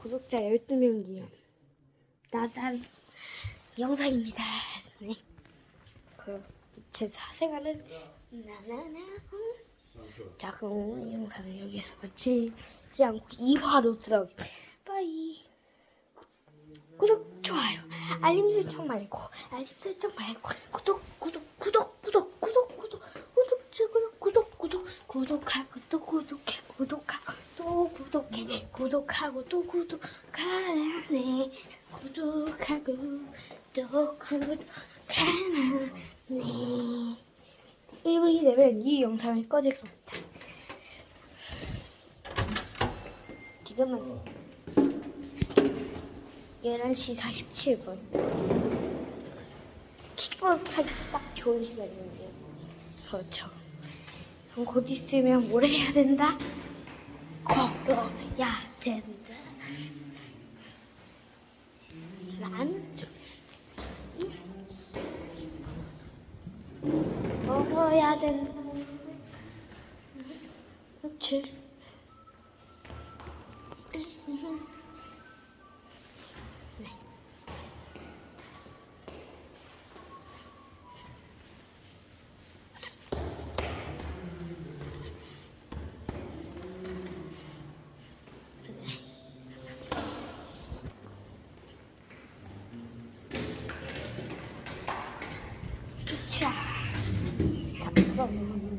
구독자 12명이요. 나단 영상입니다. 네. 그, 제 사생활은 나나나. 자, 그럼 오늘 영상은 여기서 마치지 않고 2화로 들어가게. 빠이. 구독, 좋아요, 알림 설정 말고, 알림 설정 말고, 구독, 구독, 구독, 구독, 구독, 구독, 구독, 구독, 구독, 구독, 구독하고 또 구독해, 구독하고 또 구독해, 구독하고 또 구독하라네, 구독하고 또 구독하라네. 1분이 되면 이 영상이 꺼질 겁니다. 지금은 11시 47분. 킥볼 타기 딱 좋은 시간인데요. 그렇죠. 곧 있으면 뭘 해야 된다? 걸어야 된다. 란 걸어야 된다. 그렇지. 자, 자, 그럼